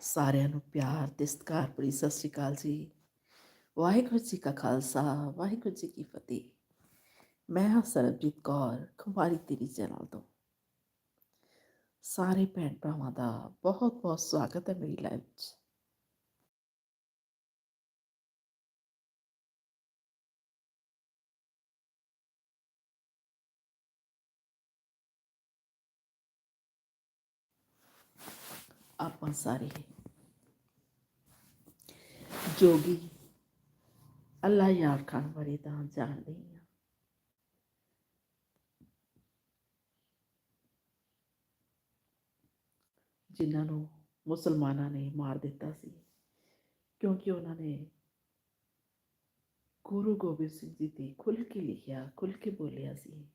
ਸਾਰਿਆਂ ਨੂੰ ਪਿਆਰ ਤੇ ਸਤਿਕਾਰ ਭਰੀ ਸਤਿ ਸ਼੍ਰੀ ਅਕਾਲ ਜੀ। ਵਾਹਿਗੁਰੂ ਜੀ ਕਾ ਖਾਲਸਾ, ਵਾਹਿਗੁਰੂ ਜੀ ਕੀ ਫਤਿਹ। ਮੈਂ ਹਾਂ ਸਰਬਜੀਤ ਕੌਰ ਕੁਮਾਰੀ ਤੇਰੀ ਚੈਨਲ ਤੋਂ। ਸਾਰੇ ਭੈਣ ਭਰਾਵਾਂ ਦਾ ਬਹੁਤ ਬਹੁਤ ਸਵਾਗਤ ਹੈ ਮੇਰੀ ਲਾਈਵ 'ਚ। ਆਪਾਂ ਸਾਰੇ ਜੋਗੀ ਅੱਲਾ ਯਾਰ ਖਾਨ ਬਾਰੇ ਤਾਂ ਜਾਣਦੇ ਹੀ ਹਾਂ ਜਿਨ੍ਹਾਂ ਨੂੰ ਮੁਸਲਮਾਨਾਂ ਨੇ ਮਾਰ ਦਿੱਤਾ ਸੀ, ਕਿਉਂਕਿ ਉਹਨਾਂ ਨੇ ਗੁਰੂ ਗੋਬਿੰਦ ਸਿੰਘ ਜੀ ਦੀ ਖੁੱਲ੍ਹ ਕੇ ਲਿਖਿਆ, ਖੁੱਲ੍ਹ ਕੇ ਬੋਲਿਆ ਸੀ।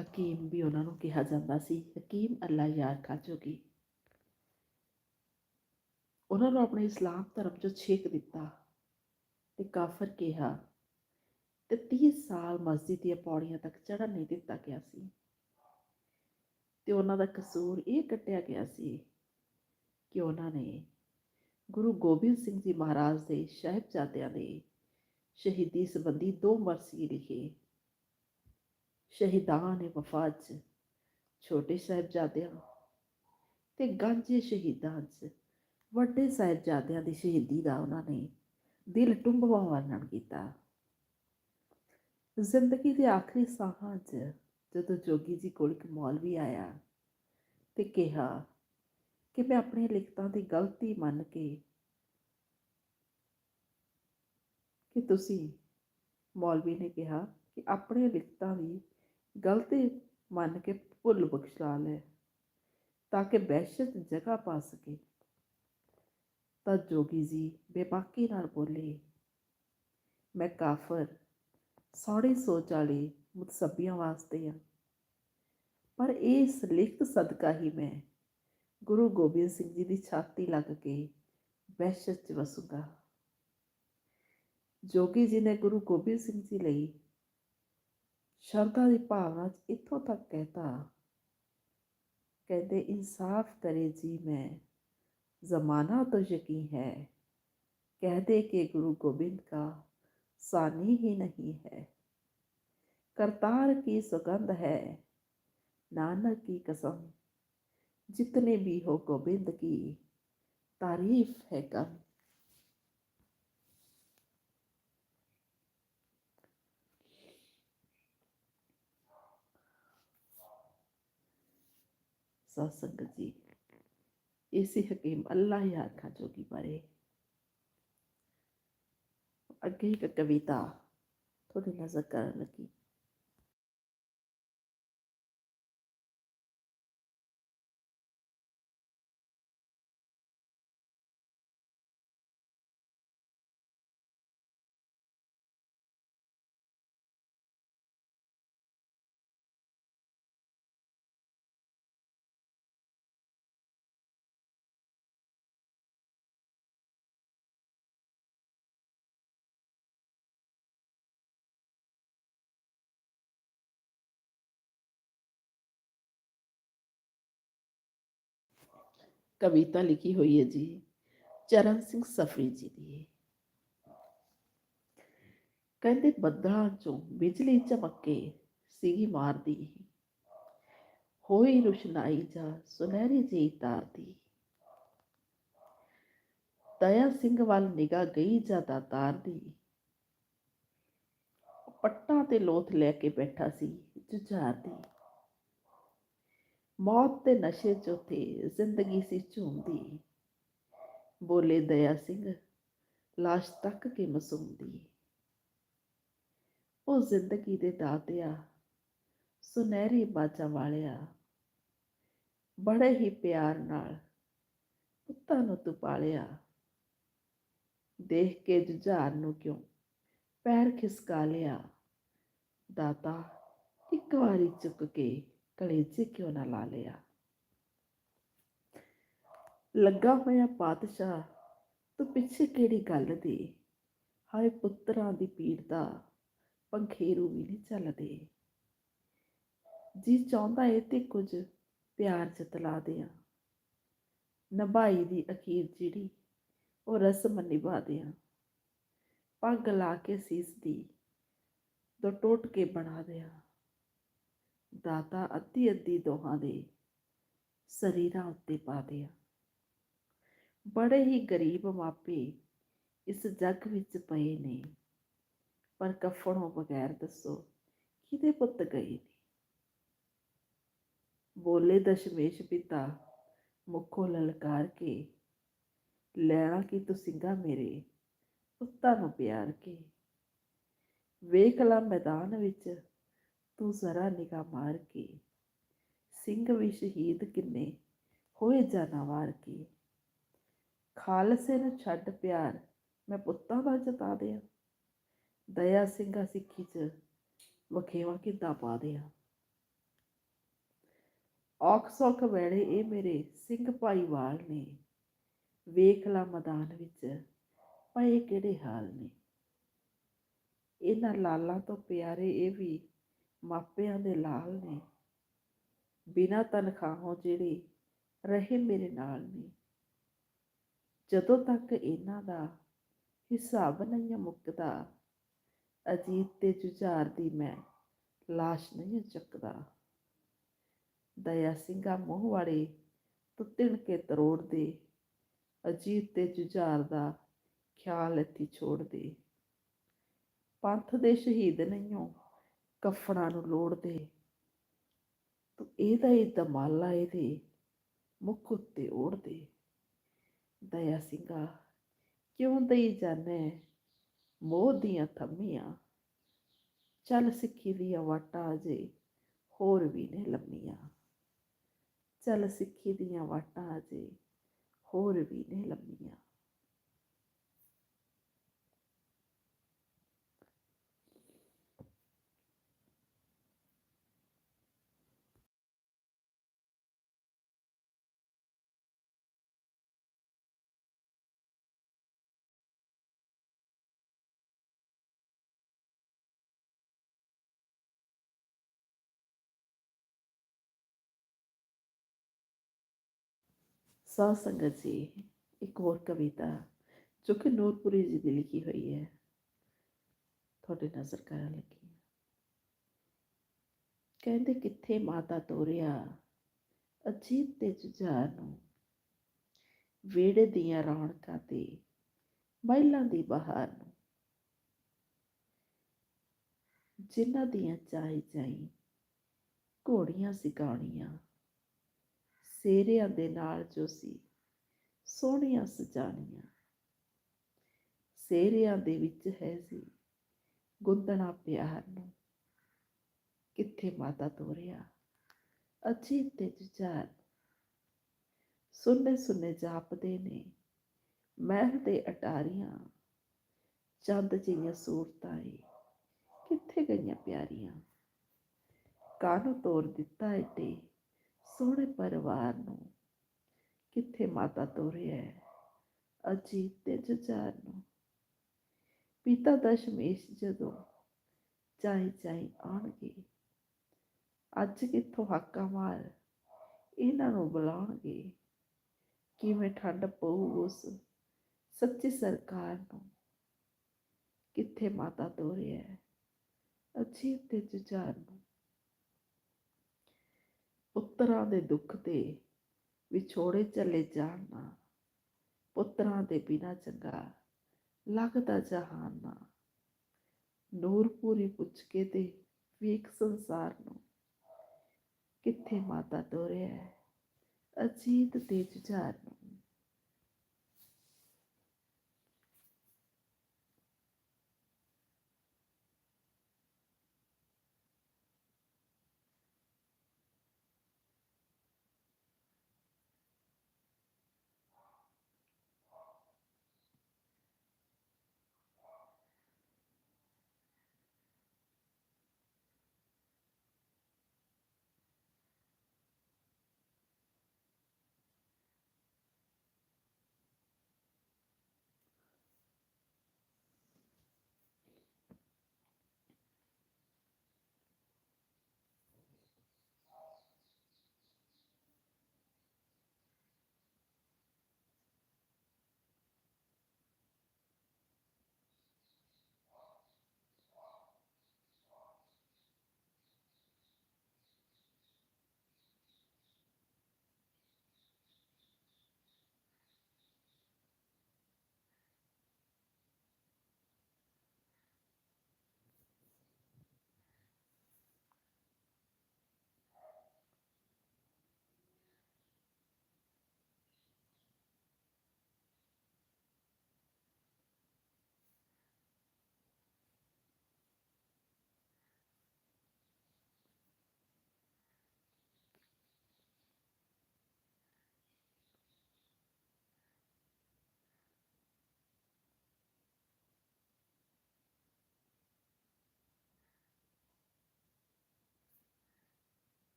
ਹਕੀਮ ਵੀ ਉਹਨਾਂ ਨੂੰ ਕਿਹਾ ਜਾਂਦਾ ਸੀ, ਹਕੀਮ ਅੱਲਾ ਯਾਰ ਖਾ ਜੋਗੀ। ਉਹਨਾਂ ਨੂੰ ਆਪਣੇ ਇਸਲਾਮ ਧਰਮ ਚੋਂ ਛੇਕ ਦਿੱਤਾ ਤੇ ਕਾਫਰ ਕਿਹਾ ਤੇ 30 ਸਾਲ ਮਸਜਿਦ ਦੀਆਂ ਪੌੜੀਆਂ ਤੱਕ ਚੜ੍ਹਨ ਨਹੀਂ ਦਿੱਤਾ ਗਿਆ ਸੀ। ਤੇ ਉਹਨਾਂ ਦਾ ਕਸੂਰ ਇਹ ਕੱਟਿਆ ਗਿਆ ਸੀ ਕਿ ਉਹਨਾਂ ਨੇ ਗੁਰੂ ਗੋਬਿੰਦ ਸਿੰਘ ਜੀ ਮਹਾਰਾਜ ਦੇ ਸਾਹਿਬਜ਼ਾਦਿਆਂ ਦੇ ਸ਼ਹੀਦੀ ਸੰਬੰਧੀ ਦੋ ਮਰਸੀ ਲਿਖੇ ਸ਼ਹੀਦਾਂ ਨੇ ਵਫਾ 'ਚ, ਛੋਟੇ ਸਾਹਿਬਜ਼ਾਦਿਆਂ ਤੇ ਗਾਂਝੇ ਸ਼ਹੀਦਾਂ 'ਚ। ਵੱਡੇ ਸਾਹਿਬਜ਼ਾਦਿਆਂ ਦੀ ਸ਼ਹੀਦੀ ਦਾ ਉਹਨਾਂ ਨੇ ਦਿਲ ਟੁੰਬਵਾ ਵਰਣਨ ਕੀਤਾ। ਜ਼ਿੰਦਗੀ ਦੇ ਆਖਰੀ ਸਾਹਾਂ 'ਚ ਜਦੋਂ ਜੋਗੀ ਜੀ ਕੋਲ ਇੱਕ ਮੌਲਵੀ ਆਇਆ ਤੇ ਕਿਹਾ ਕਿ ਮੈਂ ਆਪਣੀਆਂ ਲਿਖਤਾਂ ਦੀ ਗਲਤੀ ਮੰਨ ਕੇ ਕਿ ਤੁਸੀਂ ਮੌਲਵੀ ਨੇ ਕਿਹਾ ਕਿ ਆਪਣੀਆਂ ਲਿਖਤਾਂ ਦੀ ਗਲਤੀ ਮੰਨ ਕੇ ਭੁੱਲ ਬਖਸ਼ਾ ਲੈ, ਤਾਂ ਕਿ ਬਹਿਸ਼ਤ ਜਗ੍ਹਾ ਪਾ ਸਕੇ। ਤਾਂ ਜੋਗੀ ਜੀ ਬੇਬਾਕੀ ਨਾਲ ਬੋਲੇ, ਮੈਂ ਕਾਫਰ ਸੌੜੀ ਸੋਚ ਵਾਲੇ ਮੁਤਸੱਬੀਆਂ ਵਾਸਤੇ ਆ। ਪਰ ਇਸ ਲਿਖਤ ਸਦਕਾ ਹੀ ਮੈਂ ਗੁਰੂ ਗੋਬਿੰਦ ਸਿੰਘ ਜੀ ਦੀ ਛਾਤੀ ਲੱਗ ਕੇ ਬਹਿਸ਼ਤ 'ਚ ਵਸੂਗਾ। ਜੋਗੀ ਜੀ ਨੇ ਗੁਰੂ ਗੋਬਿੰਦ ਸਿੰਘ ਜੀ ਲਈ ਸ਼ਰਧਾ ਦੀ ਭਾਵਨਾ 'ਚ ਇੱਥੋਂ ਤੱਕ ਕਹਿਤਾ ਕਹਿੰਦੇ ਇਨਸਾਫ ਕਰੇ ਜੀ ਮੈਂ ਜ਼ਮਾਨਾ तो यकीन है कह दे कि गुरु गोविंद का सानी ही नहीं है करतार की सुगंध है नानक की कसम जितने भी हो गोविंद की तारीफ है कम ਸਾਧ ਸੰਗਤ ਜੀ। ਇਸੇ ਹਕੀਮ ਅੱਲਾਹ ਹੀ ਆਖਾ ਜੋਗੀ ਬਾਰੇ ਅੱਗੇ ਇੱਕ ਕਵਿਤਾ ਤੁਹਾਡੇ ਨਜ਼ਰ ਕਰਨ ਲੱਗੀ। ਕਵਿਤਾ ਲਿਖੀ ਹੋਈ ਹੈ ਜੀ ਚਰਨ ਸਿੰਘ ਸਫਰੀ ਜੀ ਦੀ ਕਹਿੰਦੇ ਬੱਦਲਾਂ ਚੋਂ ਬਿਜਲੀ ਚਮਕੇ ਸੀਗੀ ਮਾਰਦੀ ਹੋਈ ਰੁਸ਼ਨਾਈ ਜਾ ਸੁਨਹਿਰੀ ਜੀ ਤਾਰ ਦੀ ਦਇਆ ਸਿੰਘ ਵੱਲ ਨਿਗਾਹ ਗਈ ਜਾਂ ਤਾਰ ਦੀ ਪੱਟਾਂ ਤੇ ਲੋਥ ਲੈ ਕੇ ਬੈਠਾ ਸੀ ਜੁਝਾਰ ਦੀ ਮੌਤ ਦੇ ਨਸ਼ੇ ਚ ਉਥੇ ਜ਼ਿੰਦਗੀ ਸੀ ਝੂਮਦੀ ਬੋਲੇ ਦਇਆ ਸਿੰਘ, ਲਾਸ਼ ਤੱਕ ਕੇ ਮਸੂਮਦੀ ਉਹ ਜ਼ਿੰਦਗੀ ਦੇ ਦਾਤਿਆ, ਸੁਨਹਿਰੀ ਬਾਜਾਂ ਵਾਲਿਆ। ਬੜੇ ਹੀ ਪਿਆਰ ਨਾਲ ਪੁੱਤਾਂ ਨੂੰ ਤੂੰ ਪਾਲਿਆ ਦੇਖ ਕੇ ਜੁਝਾਰ ਨੂੰ ਕਿਉਂ ਪੈਰ ਖਿਸਕਾ ਲਿਆ। ਦਾਤਾ ਇੱਕ ਵਾਰੀ ਚੁੱਕ ਕੇ ਕਲੇਜੇ ਕਿਉਂ ਨਾ ਲਾ ਲਿਆ। ਲੱਗਾ ਹੋਇਆ ਪਾਤਸ਼ਾਹ, ਤੂੰ ਪਿੱਛੇ ਕਿਹੜੀ ਗੱਲ ਦੀ? ਹਾਏ ਪੁੱਤਰਾਂ ਦੀ ਪੀੜ ਦਾ ਪੰਖੇਰੂ ਵੀ ਨਹੀਂ ਚੱਲਦੇ। ਜੀ ਚਾਹੁੰਦਾ ਏ ਤੇ ਕੁਝ ਪਿਆਰ ਜਤਲਾ ਦਿਆਂ। ਨਭਾਈ ਦੀ ਅਖੀਰ ਜਿਹੜੀ, ਉਹ ਰਸਮ ਨਿਭਾ ਦਿਆਂ। ਪੱਗ ਲਾ ਕੇ ਸੀਸ ਦੀ ਦੋ ਟੋਟ ਕੇ ਬਣਾ ਦਿਆਂ। ਦਾਤਾ ਅੱਧੀ ਅੱਧੀ ਦੋਹਾਂ ਦੇ ਸਰੀਰਾਂ ਉੱਤੇ ਪਾ ਦਿਆਂ। ਬੜੇ ਹੀ ਗਰੀਬ ਮਾਪੇ ਇਸ ਜੱਗ ਵਿੱਚ ਪਏ ਨੇ। ਪਰ ਕਫਣੋਂ ਬਗੈਰ ਦੱਸੋ ਕਿਤੇ ਪੁੱਤ ਗਏ ਨੇ? ਬੋਲੇ ਦਸ਼ਮੇਸ਼ ਪਿਤਾ ਮੁਖੋਂ ਲਲਕਾਰ ਕੇ, ਲੈਣਾ ਕੀ ਤੂੰ ਸਿੰਘਾ ਮੇਰੇ ਪੁੱਤਾਂ ਨੂੰ ਪਿਆਰ ਕੇ? ਵੇਖ ਲਾ ਮੈਦਾਨ ਵਿੱਚ ਤੂੰ ਜ਼ਰਾ ਨਿਗਾਹ ਮਾਰ ਕੇ ਸਿੰਘ ਵੀ ਸ਼ਹੀਦ ਕਿੰਨੇ ਹੋਏ ਜਾਨਾ ਵਾਰ ਖਾਲਸੇ ਨੂੰ ਛੱਡ ਪਿਆਰ ਮੈਂ ਪੁੱਤਾਂ ਦਾ ਜਤਾ ਦਿਆਂ। ਦਇਆ ਸਿੰਘਾ ਸਿੱਖੀ ਚ ਵਖੇਵਾ ਕਿੱਦਾਂ ਪਾ ਦਿਆਂ। ਔਖ ਸੌਖ ਵੇਲੇ ਇਹ ਮੇਰੇ ਸਿੰਘ ਭਾਈਵਾਲ ਨੇ। ਵੇਖ ਲਾ ਮੈਦਾਨ ਵਿੱਚ ਪਏ ਕਿਹੜੇ ਹਾਲ ਨੇ। ਇਹਨਾਂ ਲਾਲਾਂ ਤੋਂ ਪਿਆਰੇ ਇਹ ਵੀ ਮਾਪਿਆਂ ਦੇ ਲਾਲ ਨੇ। ਬਿਨਾਂ ਤਨਖਾਹੋਂ ਜਿਹੜੇ ਰਹੇ ਮੇਰੇ ਨਾਲ ਨੇ। ਜਦੋਂ ਤੱਕ ਇਹਨਾਂ ਦਾ ਹਿਸਾਬ ਨਹੀਂ ਮੁੱਕਦਾ, ਅਜੀਤ ਤੇ ਜੁਝਾਰ ਦੀ ਮੈਂ ਲਾਸ਼ ਨਹੀਂ ਚੱਕਦਾ। ਦਇਆ ਸਿੰਘਾ ਮੂੰਹ ਵਾਲੇ ਤੂੰ ਤਿਣ ਕੇ ਤਰੋੜ ਦੇ ਅਜੀਤ ਤੇ ਜੁਝਾਰ ਦਾ ਖਿਆਲ ਇੱਥੇ ਛੋੜ ਦੇ ਪੰਥ ਦੇ ਸ਼ਹੀਦ ਨਹੀਂ ਨਹੀਂਓ ਕਫਣਾ ਨੂੰ ਲੋੜ ਦੇ। ਤੂੰ ਇਹਦਾ ਹੀ ਦਮਾਲਾ ਇਹਦੇ ਮੁੱਖ ਉੱਤੇ ਓੜਦੇ ਦਇਆ ਸਿੰਘਾ, ਕਿਉਂ ਦਈ ਜਾਣੇ ਮੋਹ ਦੀਆਂ ਥੰਮੀਆਂ। ਚੱਲ ਸਿੱਖੀ ਦੀਆਂ ਵਾਟਾਂ ਅਜੇ ਹੋਰ ਵੀ ਨੇ ਲੰਮੀਆਂ। ਚੱਲ ਸਿੱਖੀ ਦੀਆਂ ਵਾਟਾਂ ਅਜੇ ਹੋਰ ਵੀ ਨੇ ਲੰਮੀਆਂ। ਸਾਧ ਸੰਗਤ ਜੀ ਇੱਕ ਹੋਰ ਕਵਿਤਾ, ਜੋ ਕਿ ਨੂਰਪੁਰੀ ਜੀ ਦੀ ਲਿਖੀ ਹੋਈ ਹੈ। ਤੁਹਾਡੇ ਨਜ਼ਰ ਕਰਨ ਲੱਗੀ? ਕਹਿੰਦੇ, ਕਿੱਥੇ ਮਾਤਾ ਤੋਰਿਆ, ਅਜੀਬ ਤੇ ਜੁਝਾਰ ਨੂੰ। ਵੇੜੇ ਦੀਆਂ ਰੌਣਕਾਂ ਤੇ, ਮਹਿਲਾਂ ਦੀ ਬਹਾਰ ਨੂੰ। ਜਿਨ੍ਹਾਂ ਦੀਆਂ ਚਾਹੀ ਚਾਈ ਘੋੜੀਆਂ ਸਿਕਾਉਣੀਆਂ ਸੇਰਿਆਂ ਦੇ ਨਾਲ ਜੋ ਸੀ, ਸੋਹਣੀਆਂ ਸਜਾਣੀਆਂ ਸੇਰਿਆਂ ਦੇ ਵਿੱਚ ਹੈ ਸੀ ਗੁੰਦਣਾ ਪਿਆਰ ਨੂੰ। ਕਿੱਥੇ ਮਾਤਾ ਤੋਰਿਆ? ਅਜੀਤ ਤੇ ਜੁਝਾਰ। ਸੁਨੇ ਸੁਨੇ ਜਾਪਦੇ ਨੇ, ਮਹਿਲ ਦੇ ਅਟਾਰੀਆਂ। ਚੰਦ ਜਿਹੀਆਂ ਸੂਰਤਾਂ ਏ, ਕਿੱਥੇ ਗਈਆਂ ਪਿਆਰੀਆਂ। ਕਾਹਨੂੰ ਤੋਰ ਦਿੱਤਾ ਏਡੇ ਸੋਹਣੇ ਪਰਿਵਾਰ ਨੂੰ ਕਿੱਥੇ ਮਾਤਾ ਤੋਰਿਆ ਹੈ ਅਜੀਤ ਤੇ ਜੁਝਾਰ ਨੂੰ। ਪਿਤਾ ਦਸ਼ਮੇਸ਼ ਜਦੋਂ ਚਾਈ ਚਾਈ ਆਉਣਗੇ, ਅੱਜ ਕਿੱਥੋਂ ਹਾਕਾ ਮਾਰ ਇਹਨਾਂ ਨੂੰ ਬੁਲਾਉਣਗੇ, ਕਿਵੇਂ ਠੰਡ ਪਊ ਉਸ ਸੱਚੀ ਸਰਕਾਰ ਨੂੰ। ਕਿੱਥੇ ਮਾਤਾ ਤੋਰਿਆ ਅਜੀਤ ਤੇ ਜੁਝਾਰ ਨੂੰ। ਪੁੱਤਰਾਂ ਦੇ ਦੁੱਖ ਤੇ ਵਿਛੋੜੇ ਚਲੇ ਜਾਣ ਨਾ। ਪੁੱਤਰਾਂ ਦੇ ਬਿਨਾ ਚੰਗਾ ਲੱਗਦਾ ਜਹਾਨ ਨਾ। ਨੂਰਪੂਰੀ ਪੁੱਛ ਕੇ ਤੇ ਵੇਖ ਸੰਸਾਰ ਨੂੰ, ਕਿੱਥੇ ਮਾਤਾ ਤੋਰਿਆ ਅਜੀਤ ਤੇ ਜੁਝਾਰ ਨੂੰ।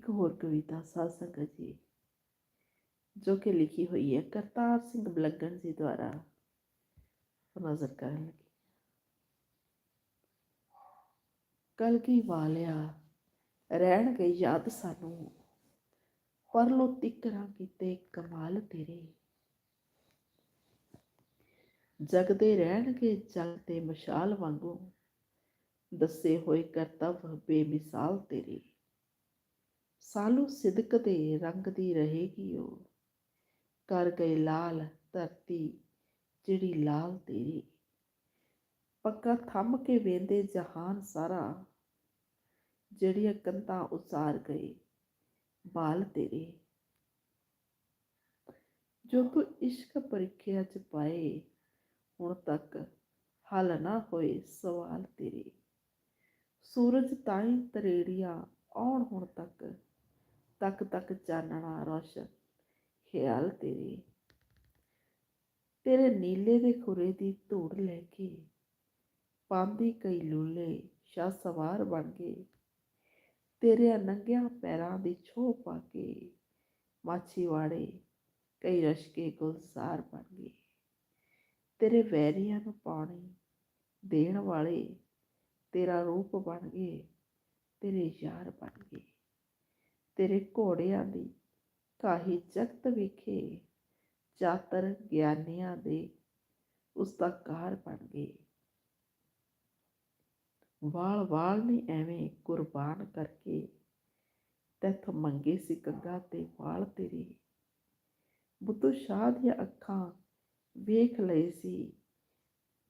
ਇੱਕ ਹੋਰ ਕਵਿਤਾ ਸਾਧ ਸੰਗਤ ਜੀ, ਜੋ ਕਿ ਲਿਖੀ ਹੋਈ ਹੈ ਕਰਤਾਰ ਸਿੰਘ ਬਲਗਣ ਜੀ ਦੁਆਰਾ ਨਜ਼ਰ ਕਰਨ ਲੱਗੀ। ਕਲਗੀ ਵਾਲਿਆ, ਰਹਿਣ ਗਈ ਯਾਦ ਸਾਨੂੰ, ਪਰਲੋ ਤਿਕਰਾਂ ਕੀਤੇ ਕਮਾਲ ਤੇਰੇ। ਜਗਦੇ ਰਹਿਣਗੇ ਜਗ ਤੇ ਮਸ਼ਾਲ ਵਾਂਗੂ, ਦੱਸੇ ਹੋਏ ਕਰਤੱਵ ਬੇਮਿਸਾਲ ਤੇਰੇ। ਸਾਲੂ ਸਿਦਕ ਦੇ ਰੰਗ ਦੀ ਰਹੇਗੀ ਉਹ। ਕਰ ਗਏ ਲਾਲ ਧਰਤੀ, ਜਿਹੜੀ ਲਾਲ ਤੇਰੀ। ਪੱਕਾ ਥੰਮ ਕੇ ਵੇਂਦੇ ਜਹਾਨ ਸਾਰਾ, ਜਿਹੜੀਆਂ ਕੰਧਾਂ ਉਸਾਰ ਗਏ ਬਾਲ ਤੇਰੇ। ਜੋ ਤੂੰ ਇਸ਼ਕ ਪ੍ਰੀਖਿਆ ਚ ਪਾਏ, ਹੁਣ ਤੱਕ ਹੱਲ ਨਾ ਹੋਏ ਸਵਾਲ ਤੇਰੇ। ਸੂਰਜ ਤਾਈਂ ਤਰੇੜੀਆਂ ਆਉਣ ਹੁਣ ਤੱਕ ਤੱਕ ਤੱਕ ਚਾਨਣਾ ਰੋਸ਼ਨ, ਖਿਆਲ ਤੇਰੇ। ਤੇਰੇ ਨੀਲੇ ਦੇ ਖੁਰੇ ਦੀ ਧੂੜ ਲੈ ਕੇ, ਪਾਂਦੀ ਕਈ ਲੂਲੇ ਸ਼ਾ ਸਵਾਰ ਬਣ ਗਏ ਤੇਰੇ ਨੰਗਿਆਂ ਪੈਰਾਂ ਦੀ ਛੋਹ ਪਾ ਕੇ ਮਾਛੀ ਵਾੜੇ ਕਈ ਰਸ਼ਕੇ ਗੁਲਜ਼ਾਰ ਬਣ ਗਏ। ਤੇਰੇ ਵੈਰੀਆਂ ਨੂੰ ਪਾਣੀ ਦੇਣ ਵਾਲੇ ਤੇਰਾ ਰੂਪ ਬਣ ਗਏ, ਤੇਰੇ ਯਾਰ ਬਣ ਗਏ। ਤੇਰੇ ਘੋੜਿਆਂ ਦੀ ਕਾਹੀ ਜਗਤ ਵਿਖੇ, ਚਾਤਰ ਗਿਆਨੀਆਂ ਦੇ ਉਸ ਦਾ ਕਾਰ ਬਣ ਗਏ। ਵਾਲ ਵਾਲ ਨਹੀਂ ਐਵੇਂ ਕੁਰਬਾਨ ਕਰਕੇ ਤੈਥੋਂ ਮੰਗੇ ਸੀ ਗੰਗਾ ਤੇ ਵਾਲ ਤੇਰੇ। ਬੁੱਧੂ ਸ਼ਾਹ ਦੀਆਂ ਅੱਖਾਂ ਵੇਖ ਲਏ ਸੀ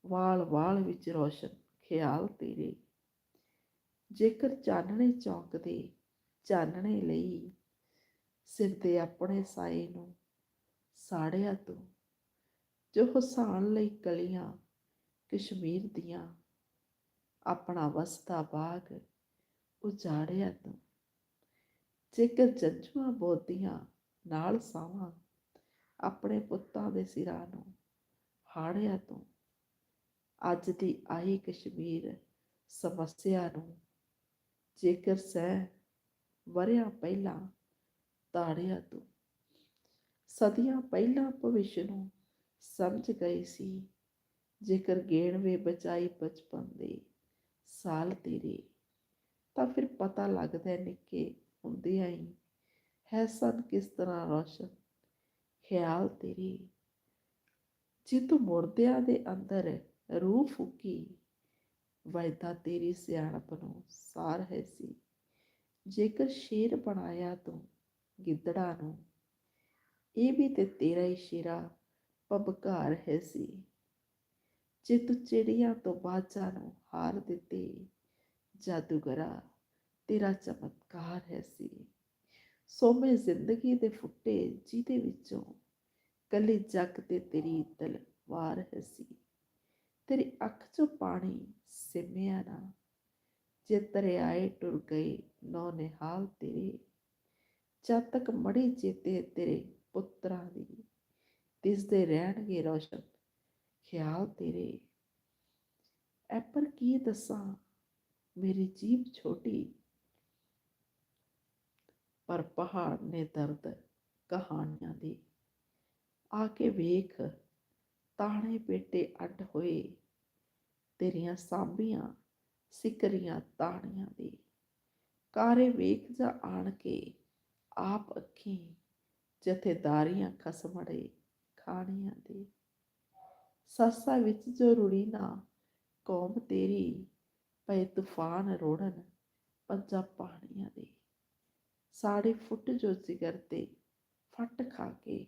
ਵਾਲ ਵਾਲ ਵਿੱਚ ਰੋਸ਼ਨ ਖਿਆਲ ਤੇਰੇ। ਜੇਕਰ ਚਾਨਣੇ ਚੌਂਕਦੇ ਚਾਨਣੇ ਲਈ। ਸਿਰ ਤੇ ਆਪਣੇ ਸਾਏ ਨੂੰ ਸਾੜਿਆ ਤੂੰ। ਜੋ ਹਸਾਨ ਲਈ ਕਲੀਆਂ ਕਸ਼ਮੀਰ ਦੀਆਂ, ਆਪਣਾ ਵਸਦਾ ਬਾਗ ਉਜਾੜਿਆ ਤੂੰ। ਜੇਕਰ ਜੰਜੂਆਂ ਬੋਦੀਆਂ ਨਾਲ ਸਾਵਾਂ, ਆਪਣੇ ਪੁੱਤਾਂ ਦੇ ਸਿਰਾਂ ਨੂੰ ਹਾੜਿਆ ਤੂੰ। ਅੱਜ ਦੀ ਆਈ ਕਸ਼ਮੀਰ ਸਮੱਸਿਆ ਨੂੰ ਜੇਕਰ ਸਹਿ ਵਰਿਆਂ ਪਹਿਲਾਂ ਤਾੜਿਆ ਤੂੰ। ਸਦੀਆਂ ਪਹਿਲਾਂ ਭਵਿੱਖ ਨੂੰ ਸਮਝ ਗਏ ਸੀ, ਜੇਕਰ ਗੇਣਵੇ ਬਚਾਈ ਬਚਪਨ ਦੇ ਸਾਲ ਤੇਰੇ, ਤਾਂ ਫਿਰ ਪਤਾ ਲੱਗਦਾ ਨਿੱਕੇ ਹੁੰਦਿਆਂ ਹੀ ਹੈ ਸਨ ਕਿਸ ਤਰ੍ਹਾਂ ਰੋਸ਼ਨ, ਖਿਆਲ ਤੇਰੇ। ਜੇ ਤੂੰ ਮੁਰਦਿਆਂ ਦੇ ਅੰਦਰ ਰੂਹ ਫੂਕੀ ਵੈਦਾ ਤੇਰੀ ਸਿਆਣਪ ਨੂੰ ਸਾਰ ਹੈ ਸੀ। ਜੇਕਰ ਸ਼ੇਰ ਬਣਾਇਆ ਤੂੰ ਗਿੱਦੜਾ ਨੂੰ, ਇਹ ਵੀ ਤੇ ਤੇਰਾ ਹੀ ਸ਼ੇਰਾ ਪਬਕਾਰ ਹੈ ਸੀ। ਜੇ ਤੂੰ ਚਿੜੀਆਂ ਤੋਂ ਬਾਜਾਂ ਨੂੰ ਹਾਰ ਦਿੱਤੇ ਜਾਦੂਗਰਾ, ਤੇਰਾ ਚਮਤਕਾਰ ਹੈ ਸੀ। ਸੋਮੇ ਜ਼ਿੰਦਗੀ ਦੇ ਫੁੱਟੇ ਜਿਹਦੇ ਵਿੱਚੋਂ ਕੱਲੀ ਜੱਗ ਤੇ ਤੇਰੀ ਤਲਵਾਰ ਹੈ ਸੀ। ਤੇਰੀ ਅੱਖ 'ਚੋਂ ਪਾਣੀ ਸਿਮਿਆ ਨਾ ਜੇ ਆਏ ਟੁਰ ਗਏ ਨੌ ਨਿਹਾਲ ਤੇਰੇ, ਜਦ ਤੱਕ ਮੜੀ ਚੇਤੇ ਤੇਰੇ ਪੁੱਤਰਾਂ ਦੀ, ਦਿਸਦੇ ਰਹਿਣਗੇ ਰੋਸ਼ਨ ਖਿਆਲ ਤੇਰੇ। ਐ ਪਰ ਕੀ ਦੱਸਾਂ, ਮੇਰੀ ਜੀਬ ਛੋਟੀ, ਪਰ ਪਹਾੜ ਨੇ ਦਰਦ ਕਹਾਣੀਆਂ ਦੇ। ਆ ਕੇ ਵੇਖ, ਤਾਣੇ ਬੇਟੇ ਅੱਡ ਹੋਏ, ਤੇਰੀਆਂ ਸਾਂਭੀਆਂ ਸਿਕਰੀਆਂ ਤਾਣੀਆਂ ਦੇ। ਕਾਰੇ ਵੇਖ ਜਾ ਆਣ ਕੇ ਆਪ ਅੱਖੀ ਜਥੇਦਾਰੀਆਂ ਖਸਮੜੇ ਖਾਣੀਆਂ ਦੇ। ਸੱਸਾ ਵਿੱਚ ਜੋ ਰੁੜੀ ਨਾ ਕੌਮ ਤੇਰੀ ਪਏ ਤੂਫਾਨ ਰੋੜਨ ਪੰਜਾ ਪਾਣੀਆਂ ਦੇ। ਸਾੜੇ ਫੁੱਟ ਜੋ ਜਿਗਰ ਤੇ ਫੱਟ ਖਾ ਕੇ,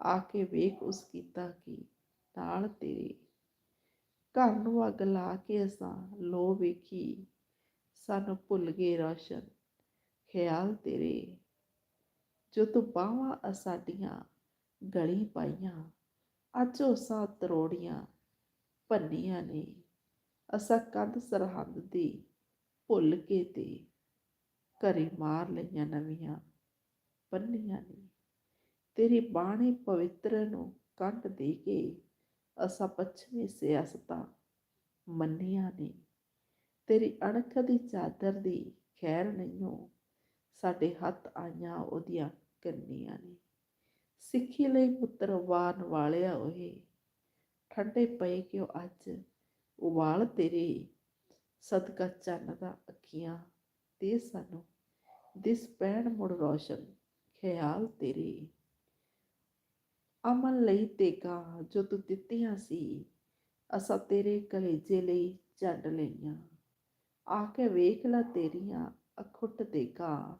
ਆ ਕੇ ਵੇਖ ਉਸ ਕੀਤਾ ਕੀ ਨਾਲ ਤੇਰੇ ਘਰ ਨੂੰ ਅੱਗ ਲਾ ਕੇ ਅਸਾਂ, ਲੋ ਵੇਖੀ, ਸਾਨੂੰ ਭੁੱਲ ਗਏ ਰੌਸ਼ਨ, ਖਿਆਲ ਤੇਰੇ। ਜੋ ਤੂੰ ਬਾਹਾਂ ਸਾਡੀਆਂ ਗਲੀ ਪਾਈਆਂ, ਅੱਜ ਉਸਾਂ ਤਰੋੜੀਆਂ, ਭੰਨੀਆਂ ਨੇ। ਅਸਾਂ ਕੰਧ ਸਰਹੰਦ ਦੀ ਭੁੱਲ ਕੇ ਤੇ ਘਰੇ ਮਾਰ ਲਈਆਂ ਨਵੀਆਂ ਪੰਨੀਆਂ ਨੇ। ਤੇਰੀ ਬਾਣੀ ਪਵਿੱਤਰ ਨੂੰ ਕੰਢ ਦੇ ਕੇ ਅਸਾਂ ਪੱਛਮੀ ਸਿਆਸਤਾਂ ਮੰਨੀਆਂ ਨੇ ਤੇਰੀ ਅਣਖ ਦੀ ਚਾਦਰ ਦੀ ਖੈਰ ਨਹੀਂਓ ਸਾਡੇ ਹੱਥ ਆਈਆਂ ਉਹਦੀਆਂ ਕੰਨੀਆਂ ਨੇ। ਸਿੱਖੀ ਲਈ ਪੁੱਤਰ ਵਾਰਨ ਵਾਲਿਆ ਓਏ ਠੰਡੇ ਪਏ ਕਿਉਂ ਅੱਜ? ਉਬਾਲ ਤੇਰੇ ਸਦਕਾ ਚੰਨ ਦਾ ਅੱਖੀਆਂ ਤੇ ਸਾਨੂੰ, ਦਿਸ ਪੈਣ ਮੁੜ ਰੋਸ਼ਨ, ਖਿਆਲ ਤੇਰੇ। ਅਮਨ ਲਈ ਤੇਗਾ ਜੋ ਤੂੰ ਦਿੱਤੀਆਂ ਸੀ, ਅਸਾਂ ਤੇਰੇ ਕਲੇਜੇ ਲਈ ਛੱਡ ਲਈਆਂ। ਆ ਕੇ ਵੇਖ ਲੈ ਤੇਰੀਆਂ ਅਖੁੱਟ ਤੇਗਾ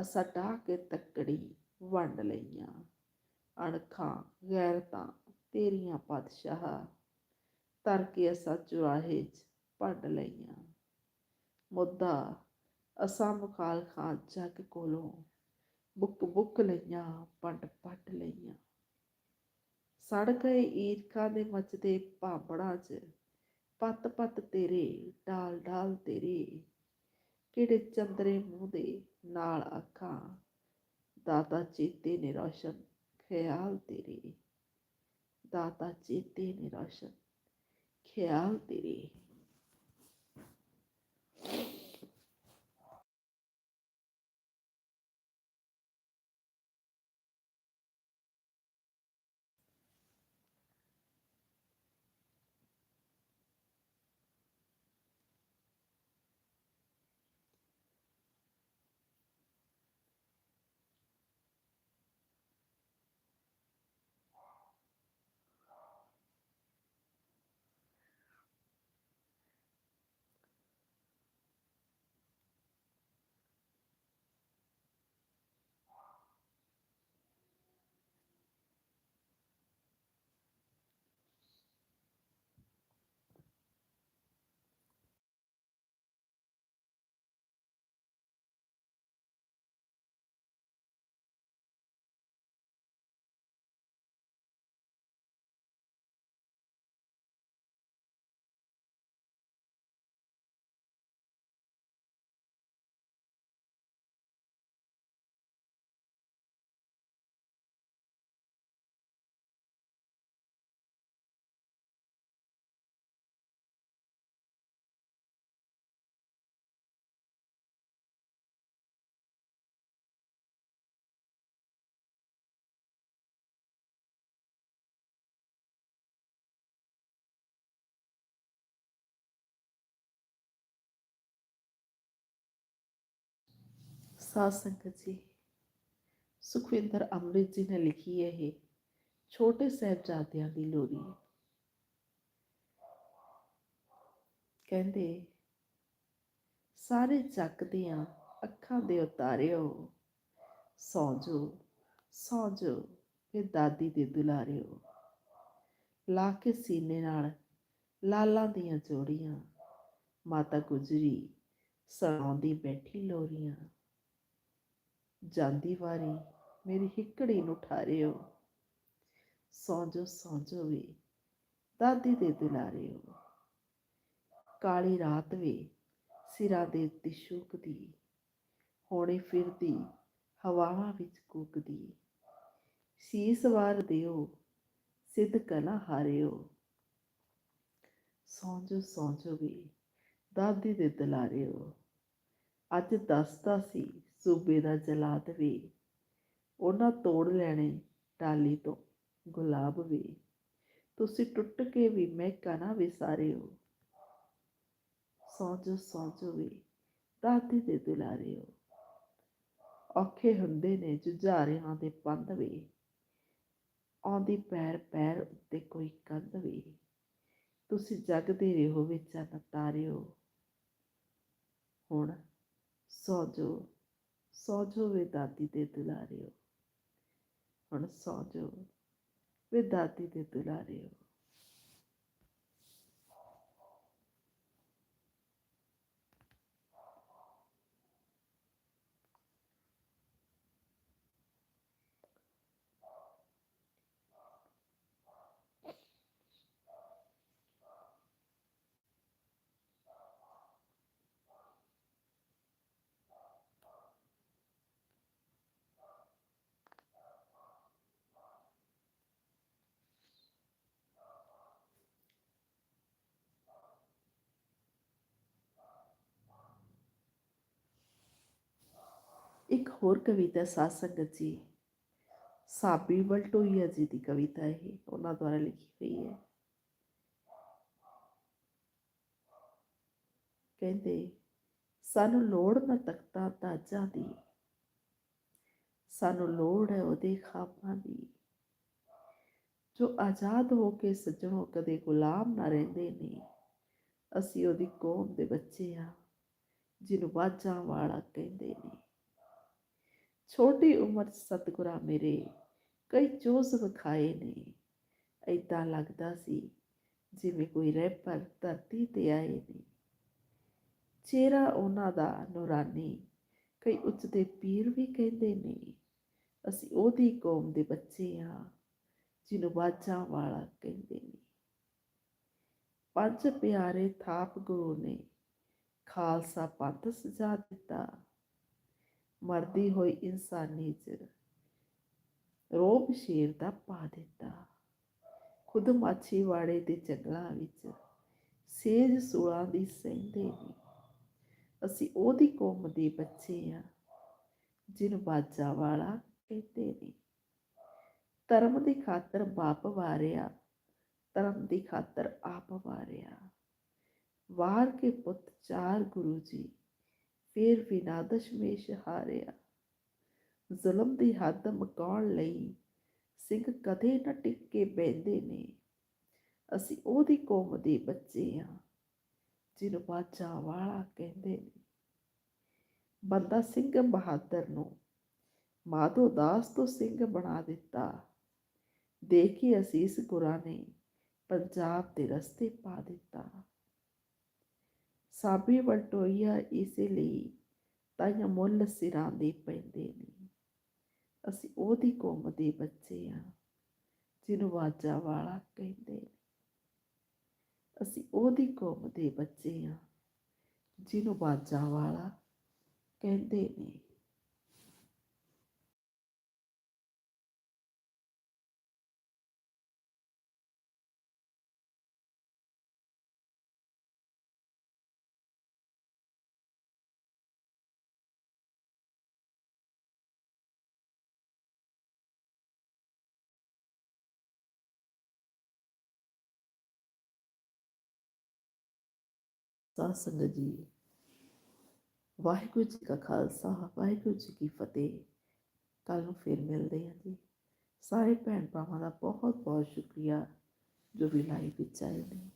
ਅਸਾਂ ਢਾਹ ਕੇ ਤੱਕੜੀ ਵੰਡ ਲਈਆਂ। ਅਣਖਾਂ, ਗੈਰਤਾਂ ਤੇਰੀਆਂ ਪਾਤਸ਼ਾਹ, ਤਰ ਕੇ ਅਸਾਂ ਚੁਰਾਹੇ 'ਚ ਪੜ ਲਈਆਂ। ਮੁੱਦਾ, ਅਸਾਂ ਮੁਖਾਲ ਖਾਂ ਜੱਗ ਕੋਲੋਂ ਬੁੱਕ ਬੁੱਕ ਲਈਆਂ ਪੱਟ ਪੱਟ ਲਈਆਂ। ਸੜ ਗਏ ਈਰਖਾਂ ਦੇ ਮਚਦੇ ਭਾਂਬੜਾਂ 'ਚ, ਪੱਤ ਪੱਤ ਤੇਰੇ, ਡਾਲ ਡਾਲ ਤੇਰੇ, ਕਿਹੜੇ ਚੰਦਰੇ ਮੂੰਹ ਦੇ ਨਾਲ ਅੱਖਾਂ, ਦਾਤਾ ਚੇਤੇ ਨੇ ਰੋਸ਼ਨ ਖਿਆਲ ਤੇਰੇ, ਦਾਤਾ ਚੇਤੇ ਨੇ ਰੋਸ਼ਨ ਖਿਆਲ ਤੇਰੇ। ਸਾਧ ਸੰਗਤ ਜੀ। ਸੁਖਵਿੰਦਰ ਅੰਮ੍ਰਿਤ ਜੀ ਨੇ ਲਿਖੀ ਹੈ ਇਹ ਛੋਟੇ ਸਾਹਿਬਜ਼ਾਦਿਆਂ ਦੀ ਲੋਰੀ। ਕਹਿੰਦੇ, ਸਾਰੇ ਜੱਗ ਦੀਆਂ ਅੱਖਾਂ ਦੇ ਉਤਾਰਿਓ ਸੌਂ ਜੋ ਸੌਂ ਜੋ, ਫਿਰ ਦਾਦੀ ਦੇ ਦੁਲਾਰਿਓ ਲਾ ਕੇ ਸੀਨੇ ਨਾਲ ਲਾਲਾਂ ਦੀਆਂ ਜੋੜੀਆਂ, ਮਾਤਾ ਗੁਜਰੀ ਸਰਾਉਂਦੀ ਬੈਠੀ ਲੋਰੀਆਂ। ਜਾਂਦੀ ਵਾਰੀ ਮੇਰੀ ਹਿੱਕੜੀ ਨੂੰ ਠਾਰਿਓ। ਸੌਂਜੋ ਜੋ ਸੌਂ ਜੋ ਦਾਦੀ ਦੇ ਦੁਲਾਰਿਓ ਕਾਲੀ ਰਾਤ ਵੇ ਸਿਰਾਂ ਦੇ ਉੱਤੇ ਸ਼ੂਕਦੀ ਹੋਣੇ ਫਿਰਦੀ ਹਵਾਵਾਂ ਵਿੱਚ ਕੂਕਦੀ। ਸੀਸ ਵਾਰ ਦਿਓ, ਸਿੱਧ ਕਲਾ ਹਾਰਿਓ। ਸੌਂ ਜੋ ਸੌਂ ਜੋ ਦਾਦੀ ਦੇ ਦੁਲਾਰਿਓ ਅੱਜ ਦੱਸਦਾ ਸੀ ਸੂਬੇ ਦਾ ਜਲਾਦ ਵੀ। ਉਹਨਾਂ ਤੋੜ ਲੈਣੇ ਟਾਲੀ ਤੋਂ ਗੁਲਾਬ ਵੀ। ਤੁਸੀਂ ਟੁੱਟ ਕੇ ਵੀ ਮਹਿਕਾ ਨਾ ਵਿਸਾਰਿਓ। ਸੌਂਜੋ ਸੌਂਜੋ ਵੀ ਦਾਦੀ ਦੇ ਦੁਲਾਰਿਓ। ਔਖੇ ਹੁੰਦੇ ਨੇ ਜੁਝਾਰਿਆਂ ਦੇ ਪੰਧ ਵੀ। ਆਉਂਦੀ ਪੈਰ ਪੈਰ ਉੱਤੇ ਕੋਈ ਕੰਧ ਵੀ। ਤੁਸੀਂ ਜਗਦੇ ਰਹੋ ਵਿੱਚ ਤਾਰਿਓ ਹੁਣ ਸੌ ਜੋ ਸੌ ਜੋ ਵੇ ਦਾਦੀ ਦੇ ਦੁਲਾਰਿਓ ਹੁਣ ਸੌ ਜੋ ਵੇ ਦਾਦੀ ਦੇ ਦੁਲਾਰਿਓ ਇੱਕ ਹੋਰ ਕਵਿਤਾ ਸਾਧ ਸੰਗਤ ਜੀ, ਸਾਬੀ ਬਲਟੋਈਆ ਜੀ ਦੀ ਕਵਿਤਾ ਇਹ, ਉਹਨਾਂ ਦੁਆਰਾ ਲਿਖੀ ਹੋਈ ਹੈ। ਕਹਿੰਦੇ, ਸਾਨੂੰ ਲੋੜ ਨਾ ਤਖਤਾਂ ਤਾਜਾਂ ਦੀ, ਸਾਨੂੰ ਲੋੜ ਹੈ ਉਹਦੇ ਖਾਬਾਂ ਦੀ। ਜੋ ਆਜ਼ਾਦ ਹੋ ਕੇ ਸੱਜਣੋਂ ਕਦੇ ਗੁਲਾਮ ਨਾ ਰਹਿੰਦੇ ਨੇ, ਅਸੀਂ ਉਹਦੀ ਕੌਮ ਦੇ ਬੱਚੇ ਆ ਜਿਹਨੂੰ ਬਾਜਾਂ ਵਾਲਾ ਕਹਿੰਦੇ ਨੇ। ਛੋਟੀ ਉਮਰ 'ਚ ਸਤਿਗੁਰਾਂ ਮੇਰੇ ਕਈ ਚੋਜ਼ ਵਿਖਾਏ ਨੇ। ਏਦਾਂ ਲੱਗਦਾ ਸੀ ਜਿਵੇਂ ਕੋਈ ਰਹਿਬਰ ਧਰਤੀ ਤੇ ਆਏ ਨੇ। ਚਿਹਰਾ ਉਹਨਾਂ ਦਾ ਨੂਰਾਨੀ, ਕਈ ਉੱਚਦੇ ਪੀਰ ਵੀ ਕਹਿੰਦੇ ਨੇ। ਅਸੀਂ ਉਹਦੀ ਕੌਮ ਦੇ ਬੱਚੇ ਹਾਂ, ਜਿਹਨੂੰ ਬਾਜਾਂ ਵਾਲਾ ਕਹਿੰਦੇ ਨੇ। ਪੰਜ ਪਿਆਰੇ ਥਾਪ ਗੁਰੂ ਨੇ ਖਾਲਸਾ ਪੰਥ ਸਜਾ ਦਿੱਤਾ। ਮਰਦੀ ਹੋਈ ਇਨਸਾਨੀ ਚ ਰੋਬ ਸ਼ੇਰ ਦਾ ਪਾ ਦਿੱਤਾ। ਖੁਦ ਮਾਛੀਵਾੜੇ ਦੇ ਜੰਗਲਾਂ ਵਿੱਚ ਸੇਜ ਸੂਲਾਂ ਦੀ ਸਹਿੰਦੇ ਨੇ ਅਸੀਂ ਉਹਦੀ ਕੌਮ ਦੇ ਬੱਚੇ ਆ ਜਿਹਨੂੰ ਬਾਜਾ ਵਾਲਾ ਕਹਿੰਦੇ ਨੇ। ਧਰਮ ਦੀ ਖਾਤਰ ਬਾਪ ਵਾਰਿਆ, ਧਰਮ ਦੀ ਖਾਤਰ ਆਪ ਵਾਰਿਆ। ਵਾਰ ਕੇ ਪੁੱਤ ਚਾਰ ਗੁਰੂ ਜੀ ਫਿਰ ਵੀ ਨਾ ਦਸ਼ਮੇਸ਼ ਹਾਰਿਆ। ਜ਼ੁਲਮ ਦੀ ਹੱਦ ਮਕਾਉਣ ਲਈ ਸਿੰਘ ਕਦੇ ਨਾ ਟਿੱਕੇ ਬੈੰਦੇ ਨੇ। ਅਸੀਂ ਉਹਦੀ ਕੌਮ ਦੇ ਬੱਚੇ ਆ, ਜਿਹਨੂੰ ਬਾਚਾ ਵਾਲਾ ਕਹਿੰਦੇ ਨੇ। ਬੰਦਾ ਸਿੰਘ ਬਹਾਦਰ ਨੂੰ ਮਾਧੋ ਦਾਸ ਤੋਂ ਸਿੰਘ ਬਣਾ ਦਿੱਤਾ। ਦੇਖੀ ਅਸੀਸ ਗੁਰਾਂ ਨੇ ਪੰਜਾਬ ਦੇ ਰਸਤੇ ਪਾ ਦਿੱਤਾ। ਸਾਬੀ ਵਲਟੋਈਆ ਇਸੇ ਲਈ ਤਾਈਆਂ ਮੁੱਲ ਸਿਰਾਂ ਦੇ ਪੈਂਦੇ ਨੇ। ਅਸੀਂ ਉਹਦੀ ਕੌਮ ਦੇ ਬੱਚੇ ਆ, ਜਿਹਨੂੰ ਵਾਜਾ ਵਾਲਾ ਕਹਿੰਦੇ ਨੇ। ਅਸੀਂ ਉਹਦੀ ਕੌਮ ਦੇ ਬੱਚੇ ਆ, ਜਿਹਨੂੰ ਬਾਜਾ ਵਾਲਾ ਕਹਿੰਦੇ ਨੇ। ਸਾਧ ਸੰਗਤ ਜੀ। ਵਾਹਿਗੁਰੂ ਜੀ ਕਾ ਖਾਲਸਾ, ਵਾਹਿਗੁਰੂ ਜੀ ਕੀ ਫਤਿਹ। ਕੱਲ ਨੂੰ ਫਿਰ ਮਿਲਦੇ ਹਾਂ ਜੀ। ਸਾਰੇ ਭੈਣ ਭਰਾਵਾਂ ਦਾ ਬਹੁਤ ਬਹੁਤ ਸ਼ੁਕਰੀਆ ਜੋ ਵੀ ਲਾਈਵ ਵਿੱਚ ਆਏ ਨੇ।